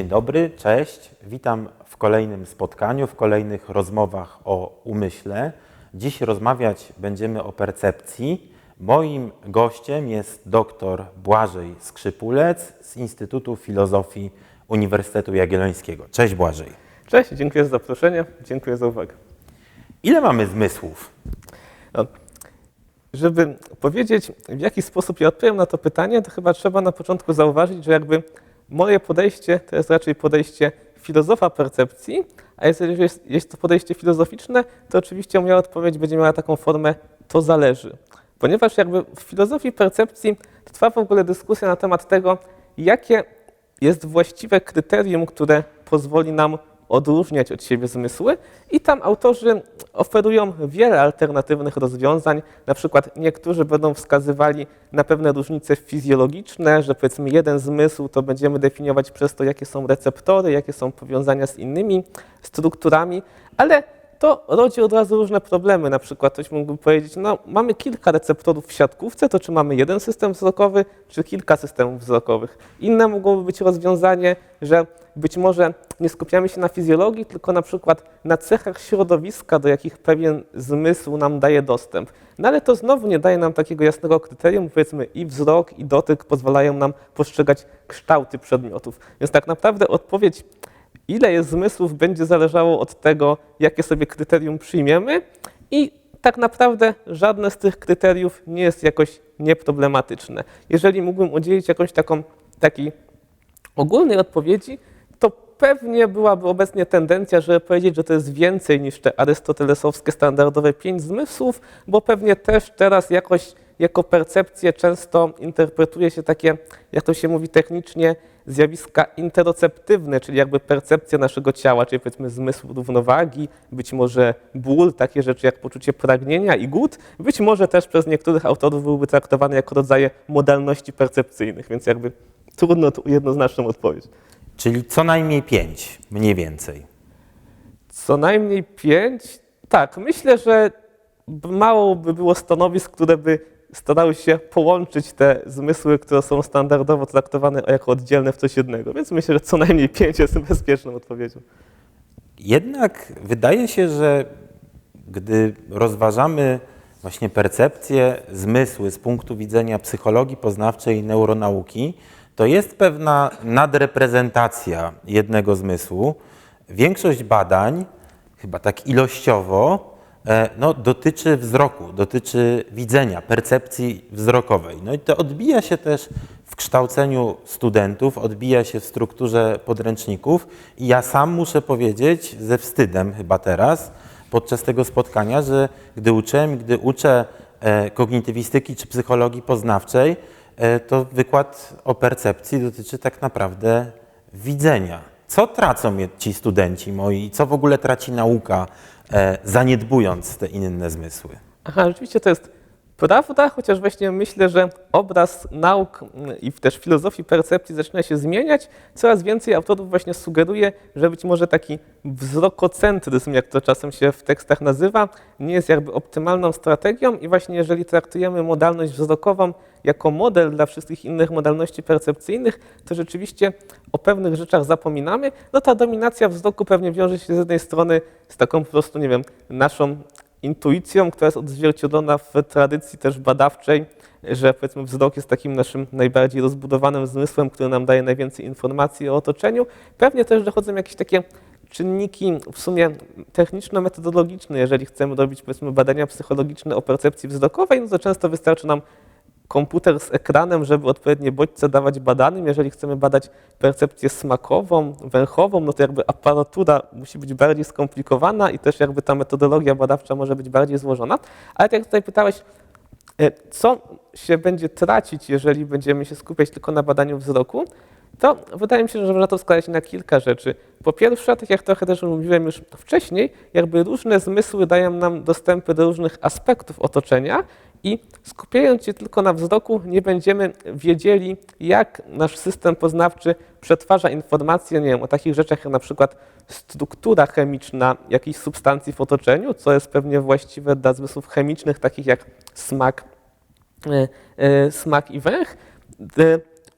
Dzień dobry, cześć. Witam w kolejnym spotkaniu, w kolejnych rozmowach o umyśle. Dziś rozmawiać będziemy o percepcji. Moim gościem jest dr Błażej Skrzypulec z Instytutu Filozofii Uniwersytetu Jagiellońskiego. Cześć Błażej. Cześć, dziękuję za zaproszenie, dziękuję za uwagę. Ile mamy zmysłów? No, żeby powiedzieć, w jaki sposób ja odpowiem na to pytanie, to chyba trzeba na początku zauważyć, że jakby moje podejście to jest raczej podejście filozofa percepcji, a jeżeli jest, jest to podejście filozoficzne, to oczywiście moja odpowiedź będzie miała taką formę to zależy. Ponieważ jakby w filozofii percepcji trwa w ogóle dyskusja na temat tego, jakie jest właściwe kryterium, które pozwoli nam odróżniać od siebie zmysły i tam autorzy oferują wiele alternatywnych rozwiązań. Na przykład niektórzy będą wskazywali na pewne różnice fizjologiczne, że powiedzmy jeden zmysł to będziemy definiować przez to, jakie są receptory, jakie są powiązania z innymi strukturami, ale to rodzi od razu różne problemy. Na przykład ktoś mógłby powiedzieć, no mamy kilka receptorów w siatkówce, to czy mamy jeden system wzrokowy, czy kilka systemów wzrokowych. Inne mogłoby być rozwiązanie, że być może nie skupiamy się na fizjologii, tylko na przykład na cechach środowiska, do jakich pewien zmysł nam daje dostęp. No ale to znowu nie daje nam takiego jasnego kryterium, powiedzmy i wzrok, i dotyk pozwalają nam postrzegać kształty przedmiotów. Więc tak naprawdę odpowiedź ile jest zmysłów, będzie zależało od tego, jakie sobie kryterium przyjmiemy i tak naprawdę żadne z tych kryteriów nie jest jakoś nieproblematyczne. Jeżeli mógłbym udzielić jakąś taką takiej ogólnej odpowiedzi, to pewnie byłaby obecnie tendencja, żeby powiedzieć, że to jest więcej niż te arystotelesowskie standardowe pięć zmysłów, bo pewnie też teraz jakoś jako percepcję często interpretuje się takie, jak to się mówi technicznie, zjawiska interoceptywne, czyli jakby percepcja naszego ciała, czyli powiedzmy zmysł równowagi, być może ból, takie rzeczy jak poczucie pragnienia i głód, być może też przez niektórych autorów byłyby traktowane jako rodzaje modalności percepcyjnych, więc jakby trudno tu jednoznaczną odpowiedź. Czyli co najmniej pięć, mniej więcej. Co najmniej pięć? Tak, myślę, że mało by było stanowisk, które by starały się połączyć te zmysły, które są standardowo traktowane jako oddzielne w coś jednego. Więc myślę, że co najmniej pięć jest bezpieczną odpowiedzią. Jednak wydaje się, że gdy rozważamy właśnie percepcję, zmysły z punktu widzenia psychologii poznawczej i neuronauki, to jest pewna nadreprezentacja jednego zmysłu. Większość badań, chyba tak ilościowo, no, dotyczy wzroku, dotyczy widzenia, percepcji wzrokowej. No i to odbija się też w kształceniu studentów, odbija się w strukturze podręczników i ja sam muszę powiedzieć ze wstydem chyba teraz, podczas tego spotkania, że gdy uczyłem, gdy uczę e, kognitywistyki czy psychologii poznawczej, e, to wykład o percepcji dotyczy tak naprawdę widzenia. Co tracą ci studenci moi i co w ogóle traci nauka, e, zaniedbując te inne zmysły? Aha, rzeczywiście to jest prawda, chociaż właśnie myślę, że obraz nauk mm, i też filozofii percepcji zaczyna się zmieniać. Coraz więcej autorów właśnie sugeruje, że być może taki wzrokocentryzm, jak to czasem się w tekstach nazywa, nie jest jakby optymalną strategią i właśnie jeżeli traktujemy modalność wzrokową jako model dla wszystkich innych modalności percepcyjnych, to rzeczywiście o pewnych rzeczach zapominamy. No ta dominacja wzroku pewnie wiąże się z jednej strony z taką po prostu, nie wiem, naszą intuicją, która jest odzwierciedlona w tradycji też badawczej, że powiedzmy wzrok jest takim naszym najbardziej rozbudowanym zmysłem, który nam daje najwięcej informacji o otoczeniu. Pewnie też dochodzą jakieś takie czynniki w sumie techniczno-metodologiczne, jeżeli chcemy robić powiedzmy badania psychologiczne o percepcji wzrokowej, no to często wystarczy nam komputer z ekranem, żeby odpowiednie bodźce dawać badanym. Jeżeli chcemy badać percepcję smakową, węchową, no to jakby aparatura musi być bardziej skomplikowana i też jakby ta metodologia badawcza może być bardziej złożona. Ale tak jak tutaj pytałeś, e, co się będzie tracić, jeżeli będziemy się skupiać tylko na badaniu wzroku, to wydaje mi się, że można to wskazać na kilka rzeczy. Po pierwsze, tak jak trochę też mówiłem już wcześniej, jakby różne zmysły dają nam dostępy do różnych aspektów otoczenia i skupiając się tylko na wzroku, nie będziemy wiedzieli, jak nasz system poznawczy przetwarza informacje nie wiem, o takich rzeczach jak na przykład struktura chemiczna jakiejś substancji w otoczeniu, co jest pewnie właściwe dla zmysłów chemicznych, takich jak smak, e, e, smak i węch.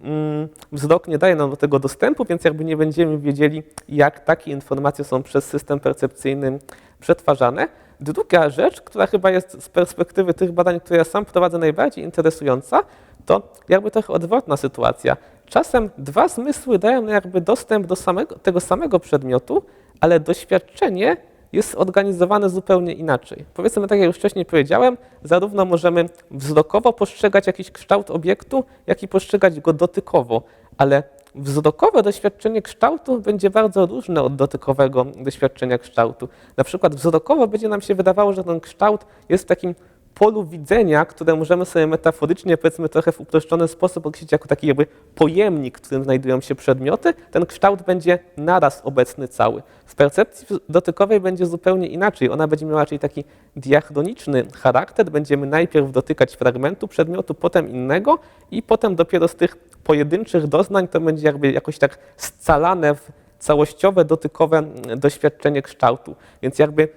Mm, wzrok nie daje nam do tego dostępu, więc jakby nie będziemy wiedzieli, jak takie informacje są przez system percepcyjny przetwarzane. Druga rzecz, która chyba jest z perspektywy tych badań, które ja sam prowadzę najbardziej interesująca, to jakby trochę odwrotna sytuacja. Czasem dwa zmysły dają jakby dostęp do samego, tego samego przedmiotu, ale doświadczenie jest zorganizowane zupełnie inaczej. Powiedzmy, tak jak już wcześniej powiedziałem, zarówno możemy wzrokowo postrzegać jakiś kształt obiektu, jak i postrzegać go dotykowo, ale wzrokowe doświadczenie kształtu będzie bardzo różne od dotykowego doświadczenia kształtu. Na przykład wzrokowo będzie nam się wydawało, że ten kształt jest w takim polu widzenia, które możemy sobie metaforycznie, powiedzmy trochę w uproszczony sposób określić jako taki jakby pojemnik, w którym znajdują się przedmioty, ten kształt będzie naraz obecny cały. W percepcji dotykowej będzie zupełnie inaczej. Ona będzie miała raczej taki diachroniczny charakter. Będziemy najpierw dotykać fragmentu przedmiotu, potem innego i potem dopiero z tych pojedynczych doznań to będzie jakby jakoś tak scalane w całościowe, dotykowe mm, doświadczenie kształtu. Więc jakby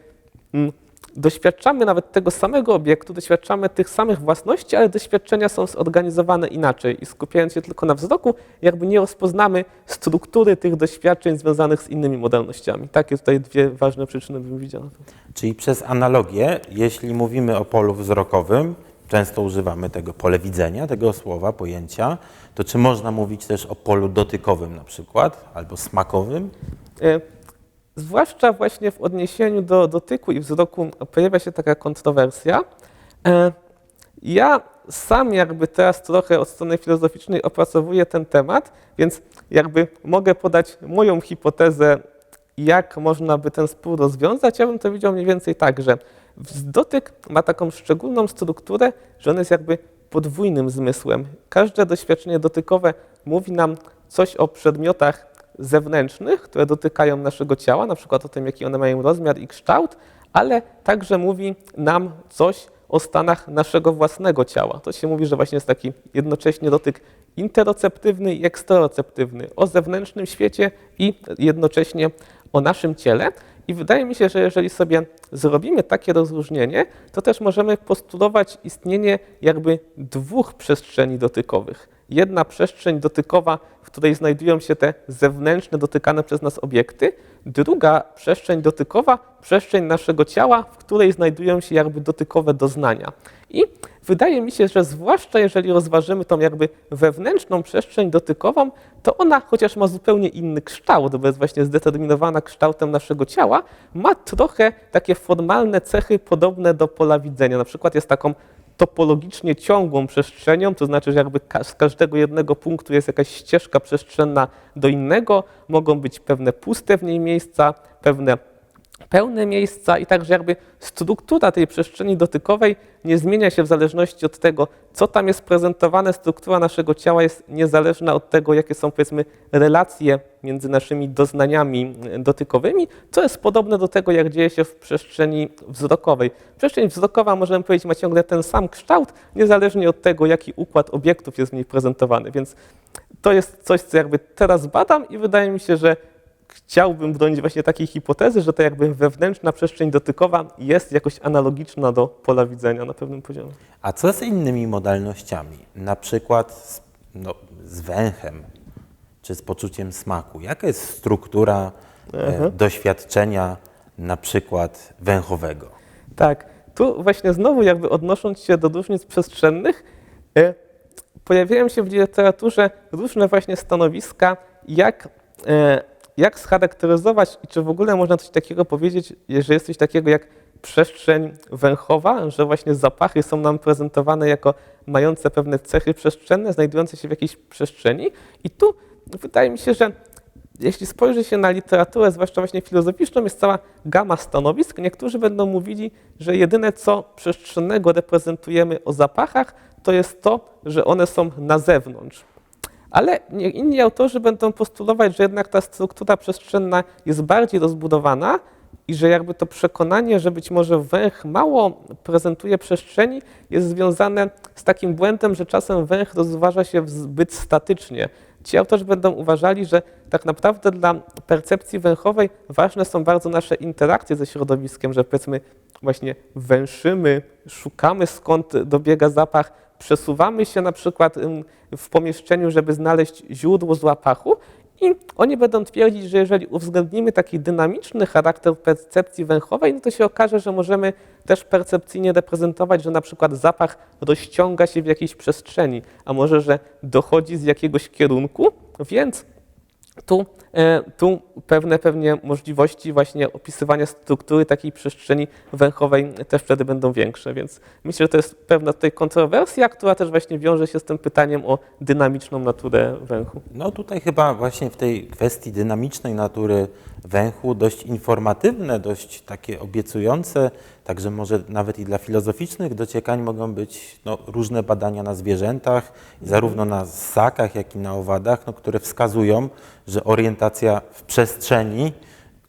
mm, doświadczamy nawet tego samego obiektu, doświadczamy tych samych własności, ale doświadczenia są zorganizowane inaczej i skupiając się tylko na wzroku, jakby nie rozpoznamy struktury tych doświadczeń związanych z innymi modalnościami. Takie tutaj dwie ważne przyczyny bym widział. Czyli przez analogię, jeśli mówimy o polu wzrokowym, często używamy tego pole widzenia, tego słowa, pojęcia, to czy można mówić też o polu dotykowym na przykład, albo smakowym? E, Zwłaszcza właśnie w odniesieniu do dotyku i wzroku pojawia się taka kontrowersja. E, Ja sam jakby teraz trochę od strony filozoficznej opracowuję ten temat, więc jakby mogę podać moją hipotezę, jak można by ten spór rozwiązać. Ja bym to widział mniej więcej tak, że dotyk ma taką szczególną strukturę, że on jest jakby podwójnym zmysłem. Każde doświadczenie dotykowe mówi nam coś o przedmiotach zewnętrznych, które dotykają naszego ciała, na przykład o tym, jaki one mają rozmiar i kształt, ale także mówi nam coś o stanach naszego własnego ciała. To się mówi, że właśnie jest taki jednocześnie dotyk interoceptywny i eksteroceptywny o zewnętrznym świecie i jednocześnie o naszym ciele. I wydaje mi się, że jeżeli sobie zrobimy takie rozróżnienie, to też możemy postulować istnienie jakby dwóch przestrzeni dotykowych. Jedna przestrzeń dotykowa, w której znajdują się te zewnętrzne, dotykane przez nas obiekty, druga przestrzeń dotykowa, przestrzeń naszego ciała, w której znajdują się jakby dotykowe doznania. I wydaje mi się, że zwłaszcza jeżeli rozważymy tą jakby wewnętrzną przestrzeń dotykową, to ona, chociaż ma zupełnie inny kształt, bo jest właśnie zdeterminowana kształtem naszego ciała, ma trochę takie formalne cechy podobne do pola widzenia. Na przykład jest taką topologicznie ciągłą przestrzenią, to znaczy, że jakby z każdego jednego punktu jest jakaś ścieżka przestrzenna do innego, mogą być pewne puste w niej miejsca, pewne pełne miejsca i także jakby struktura tej przestrzeni dotykowej nie zmienia się w zależności od tego, co tam jest prezentowane. Struktura naszego ciała jest niezależna od tego, jakie są powiedzmy relacje między naszymi doznaniami e, dotykowymi, co jest podobne do tego, jak dzieje się w przestrzeni wzrokowej. Przestrzeń wzrokowa, możemy powiedzieć, ma ciągle ten sam kształt, niezależnie od tego, jaki układ obiektów jest w niej prezentowany. Więc to jest coś, co jakby teraz badam i wydaje mi się, że chciałbym bronić właśnie takiej hipotezy, że ta jakby wewnętrzna przestrzeń dotykowa jest jakoś analogiczna do pola widzenia na pewnym poziomie. A co z innymi modalnościami? Na przykład z, no, z węchem czy z poczuciem smaku. Jaka jest struktura e, doświadczenia na przykład węchowego? Tak, tu właśnie znowu jakby odnosząc się do różnic przestrzennych, e, pojawiają się w literaturze różne właśnie stanowiska, jak, e, jak scharakteryzować i czy w ogóle można coś takiego powiedzieć, że jest coś takiego jak przestrzeń węchowa, że właśnie zapachy są nam prezentowane jako mające pewne cechy przestrzenne, znajdujące się w jakiejś przestrzeni. I tu wydaje mi się, że jeśli spojrzy się na literaturę, zwłaszcza właśnie filozoficzną, jest cała gama stanowisk. Niektórzy będą mówili, że jedyne co przestrzennego reprezentujemy o zapachach, to jest to, że one są na zewnątrz. Ale inni autorzy będą postulować, że jednak ta struktura przestrzenna jest bardziej rozbudowana i że jakby to przekonanie, że być może węch mało prezentuje przestrzeni, jest związane z takim błędem, że czasem węch rozważa się zbyt statycznie. Ci autorzy będą uważali, że tak naprawdę dla percepcji węchowej ważne są bardzo nasze interakcje ze środowiskiem, że powiedzmy właśnie węszymy, szukamy skąd dobiega zapach, przesuwamy się na przykład w pomieszczeniu, żeby znaleźć źródło zapachu i oni będą twierdzić, że jeżeli uwzględnimy taki dynamiczny charakter percepcji węchowej, no to się okaże, że możemy też percepcyjnie reprezentować, że na przykład zapach rozciąga się w jakiejś przestrzeni, a może, że dochodzi z jakiegoś kierunku, więc tu, e, tu pewne pewnie możliwości właśnie opisywania struktury takiej przestrzeni węchowej też wtedy będą większe, więc myślę, że to jest pewna tutaj kontrowersja, która też właśnie wiąże się z tym pytaniem o dynamiczną naturę węchu. No tutaj chyba właśnie w tej kwestii dynamicznej natury węchu dość informatywne, dość takie obiecujące, także może nawet i dla filozoficznych dociekań mogą być no, różne badania na zwierzętach, zarówno na ssakach, jak i na owadach, no, które wskazują, że orientacja w przestrzeni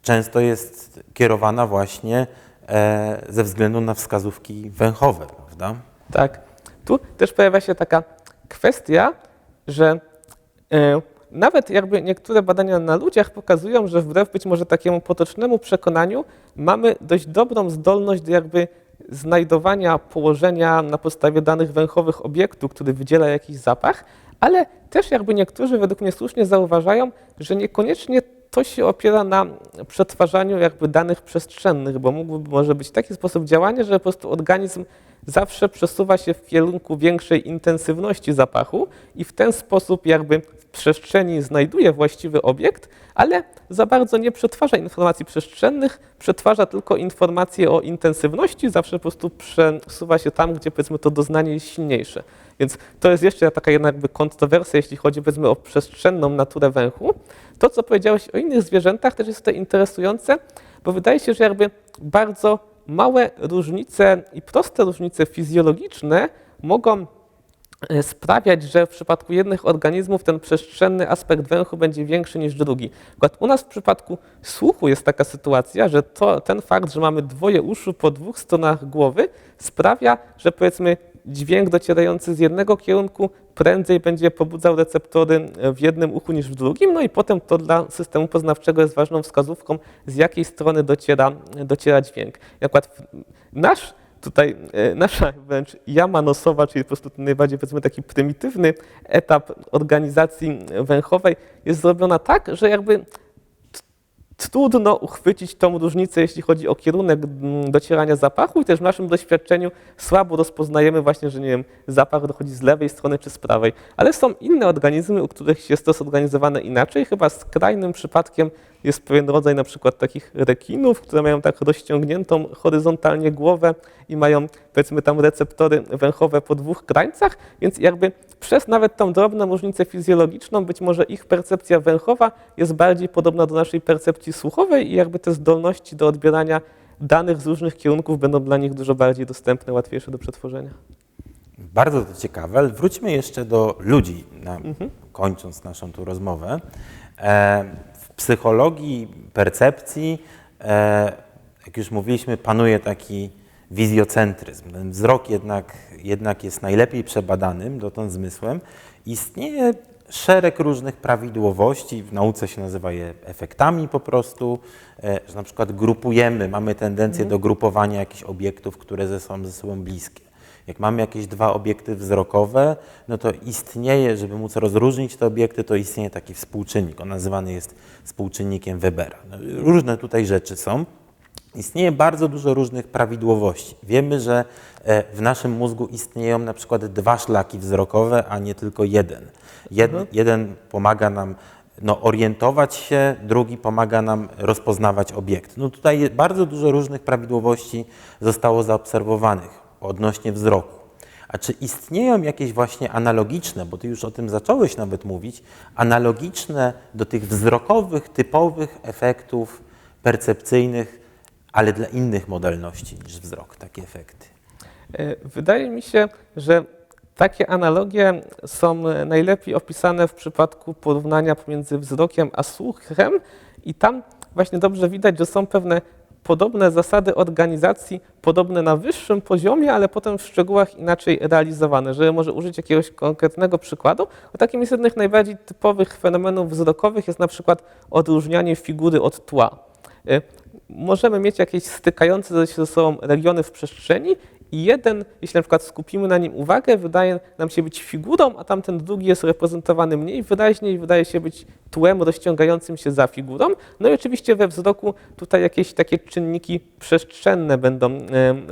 często jest kierowana właśnie e, ze względu na wskazówki węchowe, prawda? Tak. Tu też pojawia się taka kwestia, że e, nawet jakby niektóre badania na ludziach pokazują, że wbrew być może takiemu potocznemu przekonaniu mamy dość dobrą zdolność do jakby znajdowania położenia na podstawie danych węchowych obiektu, który wydziela jakiś zapach, ale też jakby niektórzy według mnie słusznie zauważają, że niekoniecznie to się opiera na przetwarzaniu jakby danych przestrzennych, bo mógłby może być taki sposób działania, że po prostu organizm zawsze przesuwa się w kierunku większej intensywności zapachu i w ten sposób jakby w przestrzeni znajduje właściwy obiekt, ale za bardzo nie przetwarza informacji przestrzennych, przetwarza tylko informacje o intensywności, zawsze po prostu przesuwa się tam, gdzie powiedzmy to doznanie jest silniejsze. Więc to jest jeszcze taka jakby kontrowersja, jeśli chodzi powiedzmy o przestrzenną naturę węchu. To, co powiedziałeś o innych zwierzętach, też jest tutaj interesujące, bo wydaje się, że jakby bardzo małe różnice i proste różnice fizjologiczne mogą e, sprawiać, że w przypadku jednych organizmów ten przestrzenny aspekt węchu będzie większy niż drugi. U nas w przypadku słuchu jest taka sytuacja, że to, ten fakt, że mamy dwoje uszu po dwóch stronach głowy sprawia, że powiedzmy dźwięk docierający z jednego kierunku prędzej będzie pobudzał receptory w jednym uchu niż w drugim, no i potem to dla systemu poznawczego jest ważną wskazówką, z jakiej strony dociera, dociera dźwięk. I akurat nasz tutaj e, nasza wręcz jama nosowa, czyli po prostu najbardziej powiedzmy taki prymitywny etap organizacji węchowej jest zrobiona tak, że jakby trudno uchwycić tą różnicę, jeśli chodzi o kierunek mm, docierania zapachu i też w naszym doświadczeniu słabo rozpoznajemy właśnie, że nie wiem, zapach dochodzi z lewej strony czy z prawej. Ale są inne organizmy, u których jest to zorganizowane inaczej. Chyba skrajnym przypadkiem jest pewien rodzaj na przykład takich rekinów, które mają tak rozciągniętą horyzontalnie głowę i mają powiedzmy tam receptory węchowe po dwóch krańcach, więc jakby przez nawet tą drobną różnicę fizjologiczną być może ich percepcja węchowa jest bardziej podobna do naszej percepcji słuchowej i jakby te zdolności do odbierania danych z różnych kierunków będą dla nich dużo bardziej dostępne, łatwiejsze do przetworzenia. Bardzo to ciekawe, ale wróćmy jeszcze do ludzi, na, kończąc naszą tu rozmowę. E, psychologii percepcji, e, jak już mówiliśmy, panuje taki wizjocentryzm. Ten wzrok jednak, jednak jest najlepiej przebadanym dotąd zmysłem. Istnieje szereg różnych prawidłowości, w nauce się nazywa je efektami po prostu, e, że na przykład grupujemy, mamy tendencję do grupowania jakichś obiektów, które ze są ze sobą bliskie. Jak mamy jakieś dwa obiekty wzrokowe, no to istnieje, żeby móc rozróżnić te obiekty, to istnieje taki współczynnik. On nazywany jest współczynnikiem Webera. No, różne tutaj rzeczy są. Istnieje bardzo dużo różnych prawidłowości. Wiemy, że e, w naszym mózgu istnieją na przykład dwa szlaki wzrokowe, a nie tylko jeden. Jed, Jeden pomaga nam no, orientować się, drugi pomaga nam rozpoznawać obiekt. No tutaj bardzo dużo różnych prawidłowości zostało zaobserwowanych odnośnie wzroku. A czy istnieją jakieś właśnie analogiczne, bo ty już o tym zacząłeś nawet mówić, analogiczne do tych wzrokowych, typowych efektów percepcyjnych, ale dla innych modalności niż wzrok, takie efekty? E, Wydaje mi się, że takie analogie są najlepiej opisane w przypadku porównania pomiędzy wzrokiem a słuchem i tam właśnie dobrze widać, że są pewne podobne zasady organizacji, podobne na wyższym poziomie, ale potem w szczegółach inaczej realizowane. Żeby może użyć jakiegoś konkretnego przykładu, bo takim jest jednych najbardziej typowych fenomenów wzrokowych jest na przykład odróżnianie figury od tła. Y, Możemy mieć jakieś stykające się ze sobą regiony w przestrzeni i jeden, jeśli na przykład skupimy na nim uwagę, wydaje nam się być figurą, a tamten drugi jest reprezentowany mniej wyraźnie i wydaje się być tłem rozciągającym się za figurą. No i oczywiście we wzroku tutaj jakieś takie czynniki przestrzenne będą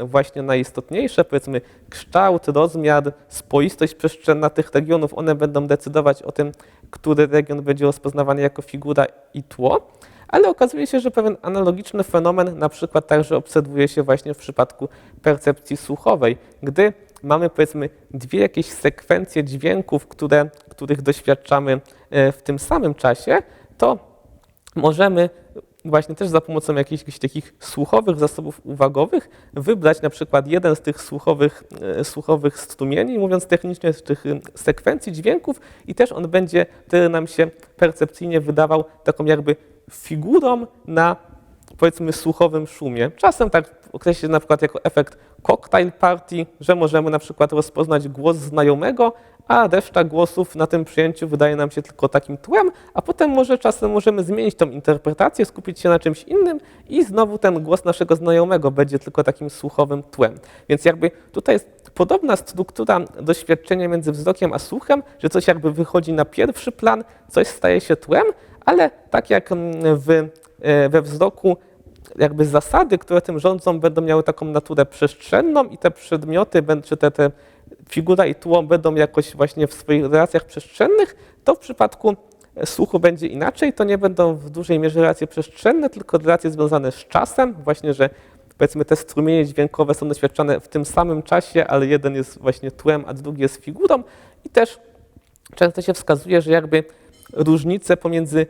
właśnie najistotniejsze, powiedzmy kształt, rozmiar, spoistość przestrzenna tych regionów, one będą decydować o tym, który region będzie rozpoznawany jako figura i tło. Ale okazuje się, że pewien analogiczny fenomen na przykład także obserwuje się właśnie w przypadku percepcji słuchowej, gdy mamy powiedzmy dwie jakieś sekwencje dźwięków, które, których doświadczamy e, w tym samym czasie, to możemy właśnie też za pomocą jakichś takich słuchowych zasobów uwagowych wybrać na przykład jeden z tych słuchowych, e, słuchowych strumieni, mówiąc technicznie, z tych e, sekwencji dźwięków i też on będzie nam się percepcyjnie wydawał taką jakby figurą na powiedzmy słuchowym szumie. Czasem tak określa się na przykład jako efekt cocktail party, że możemy na przykład rozpoznać głos znajomego, a reszta głosów na tym przyjęciu wydaje nam się tylko takim tłem, a potem może czasem możemy zmienić tą interpretację, skupić się na czymś innym i znowu ten głos naszego znajomego będzie tylko takim słuchowym tłem. Więc jakby tutaj jest podobna struktura doświadczenia między wzrokiem a słuchem, że coś jakby wychodzi na pierwszy plan, coś staje się tłem, ale tak jak mm, w, e, we wzroku jakby zasady, które tym rządzą, będą miały taką naturę przestrzenną i te przedmioty, czy te, te figura i tło będą jakoś właśnie w swoich relacjach przestrzennych, to w przypadku słuchu będzie inaczej. To nie będą w dużej mierze relacje przestrzenne, tylko relacje związane z czasem, właśnie, że powiedzmy te strumienie dźwiękowe są doświadczane w tym samym czasie, ale jeden jest właśnie tłem, a drugi jest figurą i też często się wskazuje, że jakby różnice pomiędzy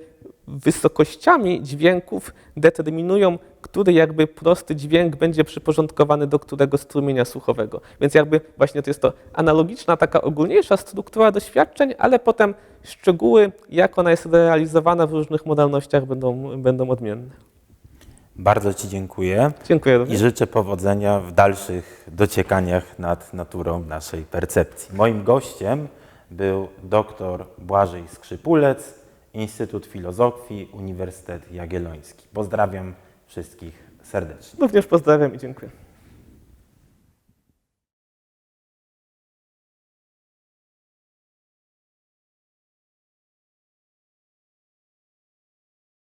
wysokościami dźwięków determinują, który jakby prosty dźwięk będzie przyporządkowany do którego strumienia słuchowego. Więc jakby właśnie to jest to analogiczna, taka ogólniejsza struktura doświadczeń, ale potem szczegóły, jak ona jest realizowana w różnych modalnościach będą, będą odmienne. Bardzo Ci dziękuję Dziękuję i również. życzę powodzenia w dalszych dociekaniach nad naturą naszej percepcji. Moim gościem był dr Błażej Skrzypulec, Instytut Filozofii, Uniwersytet Jagielloński. Pozdrawiam wszystkich serdecznie. Również pozdrawiam i dziękuję.